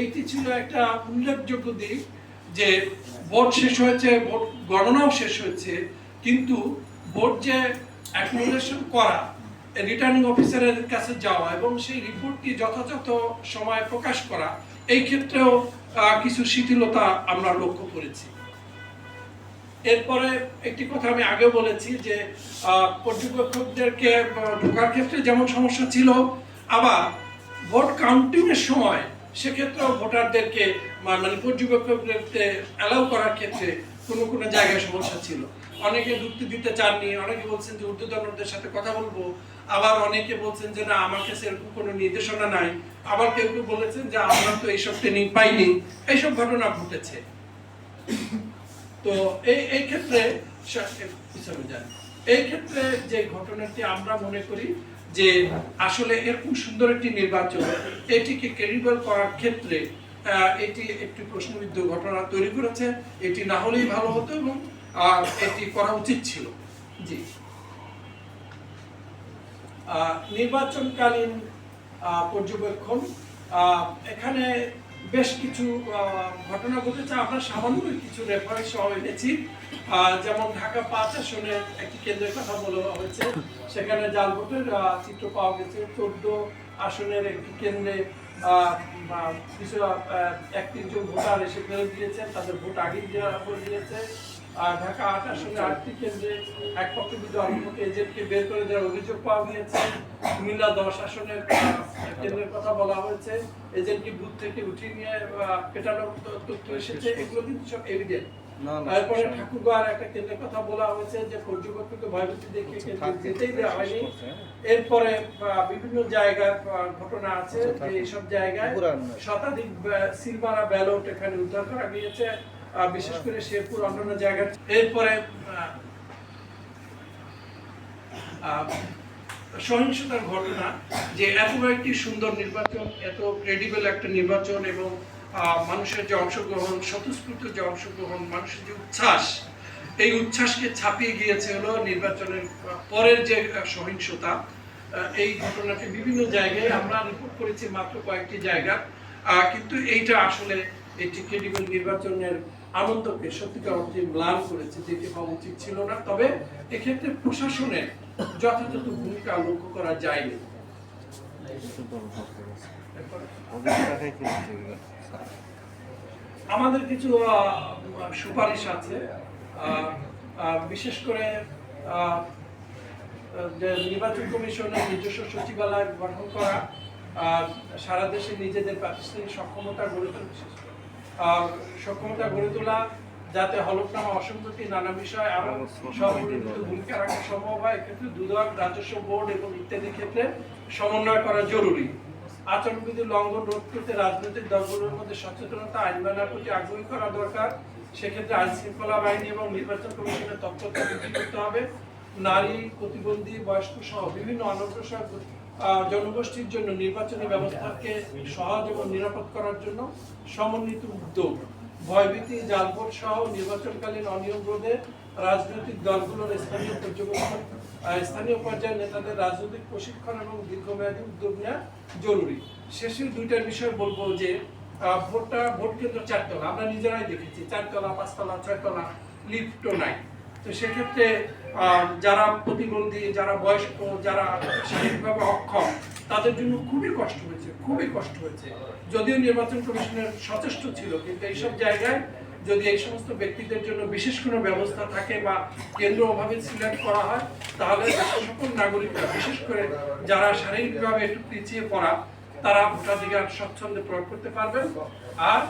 এইটি ছিল একটা উল্লেখযোগ্য দিক যে ভোট শেষ হয়েছে, ভোট গণনাও শেষ হয়েছে, কিন্তু ভোট যে অ্যাকুমুলেশন করা রিটার্নিং অফিসারের কাছে যাওয়া এবং সেই রিপোর্টটি যথাযথ সময় প্রকাশ করা, এই ক্ষেত্রেও কিছু শিথিলতা আমরা লক্ষ্য করেছি। এরপরে একটি কথা আমি আগে বলেছি যে পর্যবেক্ষকদেরকে ঢোকার ক্ষেত্রে যেমন সমস্যা ছিল, আবার ভোট কাউন্টিংয়ের সময় সেক্ষেত্রেও ভোটারদেরকে মানে পর্যবেক্ষকদেরকে অ্যালাউ করার ক্ষেত্রে কোনো কোনো জায়গায় সমস্যা ছিল অনেকে ঢুকতে দিতে চাননি, অনেকে বলছেন যে ঊর্ধ্বতনদের সাথে কথা বলব, আবার অনেকে বলছেন যে না, আমার কাছে এরকম কোনো নির্দেশনা নাই, আবার কেউ কেউ বলেছেন যে আমরা তো এইসব ট্রেনিং পাইনি, এইসব ঘটনা ঘটেছে তো এই এই ক্ষেত্রে। এই ক্ষেত্রে যে ঘটনাটি আমরা মনে করি যে আসলে এরকম সুন্দর একটি নির্বাচন, এটিকে ক্রেডিবল করার ক্ষেত্রে এটি একটি প্রশ্নবিদ্ধ ঘটনা তৈরি করেছে। এটি না হলেই ভালো হতো এবং এটি করা উচিত ছিল। জি। নির্বাচনকালীন পর্যবেক্ষণ এখানে বেশ কিছু ঘটনা ঘটেছে। আমরা সামান্য কিছু রেফারেন্স সহ এনেছি। যেমন ঢাকা পাঁচ আসনে একটি কেন্দ্রের কথা বলা হয়েছে। সেখানে জাল ভোটের চিত্র পাওয়া গেছে। চোদ্দ আসনের একটি কেন্দ্রে কিছু এক তিনজন ভোটার এসে ফেরত দিয়েছেন। তাদের ভোট আগে দেওয়া করে দিয়েছে। ঢাকা আট আসনে আটটি কেন্দ্রে এক পক্ষ বিরুদ্ধে অন্য পক্ষে এজেন্টকে বের করে দেওয়ার অভিযোগ পাওয়া গিয়েছে। কুমিল্লা দশ আসনের কেন্দ্রের কথা বলা হয়েছে। এজেন্টকে বুথ থেকে উঠিয়ে নিয়ে পেটানোর তথ্য এসেছে। এগুলো কিন্তু সব এভিডেন্ট তারপরে ঠাকুরগাঁর একটা কেন্দ্রের কথা বলা হয়েছে যে পর্যবেক্ষককে ভয়ভীতি দেখিয়ে যেতেই দেওয়া হয়নি। হ্যাঁ। এরপরে বিভিন্ন জায়গার ঘটনা আছে আচ্ছা, যে এইসব জায়গায়। শতাধিক সিলমারা ব্যালট এখানে উদ্ধার করা গিয়েছে। বিশেষ করে শেরপুর অন্যান্য জায়গায় এরপরে সহিংসতার ঘটনা, যে এত একটি সুন্দর নির্বাচন, এত ক্রেডিবল একটা নির্বাচন এবং মানুষের যে অংশগ্রহণ, স্বতঃস্ফূর্ত যে অংশগ্রহণ, মানুষের যে উচ্ছ্বাস, এই উচ্ছ্বাসকে ছাপিয়ে গিয়েছে হলো নির্বাচনের পরের যে সহিংসতা। এই ঘটনাটি বিভিন্ন জায়গায় আমরা রিপোর্ট করেছি মাত্র কয়েকটি জায়গা। কিন্তু এইটা আসলে একটি ক্রেডিবল নির্বাচনের আনন্দকে সত্যিকার অর্থে ম্লান করেছে যেটি হওয়া উচিত ছিল না তবে এক্ষেত্রে প্রশাসনের যথাযথ ভূমিকা লক্ষ্য করা যায়নি? আমাদের কিছু সুপারিশ আছে বিশেষ করে নির্বাচন কমিশনের নিজস্ব সচিবালয় গঠন করা সারা দেশে নিজেদের প্রাতিষ্ঠানিক সক্ষমতা গড়ে তোলা সক্ষমতা গড়ে তোলা, যাতে হলফনামা অসঙ্গতি নানা বিষয় আরও সহযোগিত ভূমিকা রাখা সম্ভব হয়, এক্ষেত্রে দুদক, রাজস্ব বোর্ড এবং ইত্যাদি ক্ষেত্রে সমন্বয় করা জরুরি। আচরণবিধি লঙ্ঘন রোধ করতে রাজনৈতিক দলগুলোর মধ্যে সচেতনতা, আইন মানার প্রতি আগ্রহী করা দরকার। সেক্ষেত্রে আইন শৃঙ্খলা বাহিনী এবং নির্বাচন কমিশনের তৎপরতা বৃদ্ধি করতে হবে। নারী, প্রতিবন্ধী, বয়স্ক সহ বিভিন্ন অনগ্রসর জনগোষ্ঠীর জন্য নির্বাচনী ব্যবস্থাকে সহজ এবং নিরাপদ করার জন্য সমন্বিত উদ্যোগ। ভয়ভীতি জালভোট সহ নির্বাচনকালীন অনিয়ম রোধে রাজনৈতিক দলগুলোর স্থানীয় পর্যবেক্ষণ স্থানীয় পর্যায়ে নেতাদের রাজনৈতিক প্রশিক্ষণ এবং দীর্ঘমেয়াদী উদ্যোগ নেওয়া জরুরি। শেষে দুইটার বিষয় বলব যে ভোটটা, ভোট কেন্দ্র চারতলা। আমরা নিজেরাই দেখেছি, চারতলা, পাঁচতলা, ছয়তলা, লিফটও নাই। তো সেক্ষেত্রে যারা প্রতিবন্ধী, যারা বয়স্ক, যারা শারীরিকভাবে অক্ষম, তাদের জন্য খুবই কষ্ট হয়েছে, খুবই কষ্ট হয়েছে। যদিও নির্বাচন কমিশনের সচেষ্ট ছিল, কিন্তু এইসব জায়গায় যদি এই সমস্ত ব্যক্তিদের জন্য বিশেষ কোনো ব্যবস্থা থাকে বা কেন্দ্র অভাবে সিলেক্ট করা হয়, তাহলে সকল নাগরিকরা, বিশেষ করে যারা শারীরিকভাবে একটু পিছিয়ে পড়া, তারা ভোটাধিকার স্বচ্ছন্দে প্রয়োগ করতে পারবেন। আর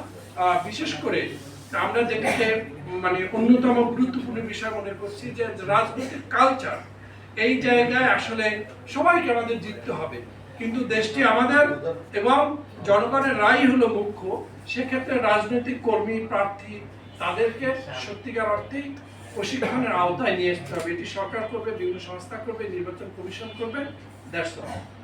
বিশেষ করে আমরা যেটাকে মানে অন্যতম গুরুত্বপূর্ণ বিষয় মনে করছি যে রাজনৈতিক কালচার এই জায়গায় আসলে সবাইকে আমাদের জিততে হবে। কিন্তু দেশটি আমাদের এবং জনগণের রায় হলো মুখ্য। সেক্ষেত্রে রাজনৈতিক কর্মী, প্রার্থী তাদেরকে সত্যিকার অর্থেই প্রশিক্ষণের আওতায় নিয়ে আসতে হবে। এটি সরকার করবে, বিভিন্ন সংস্থা করবে, নির্বাচন কমিশন করবে অল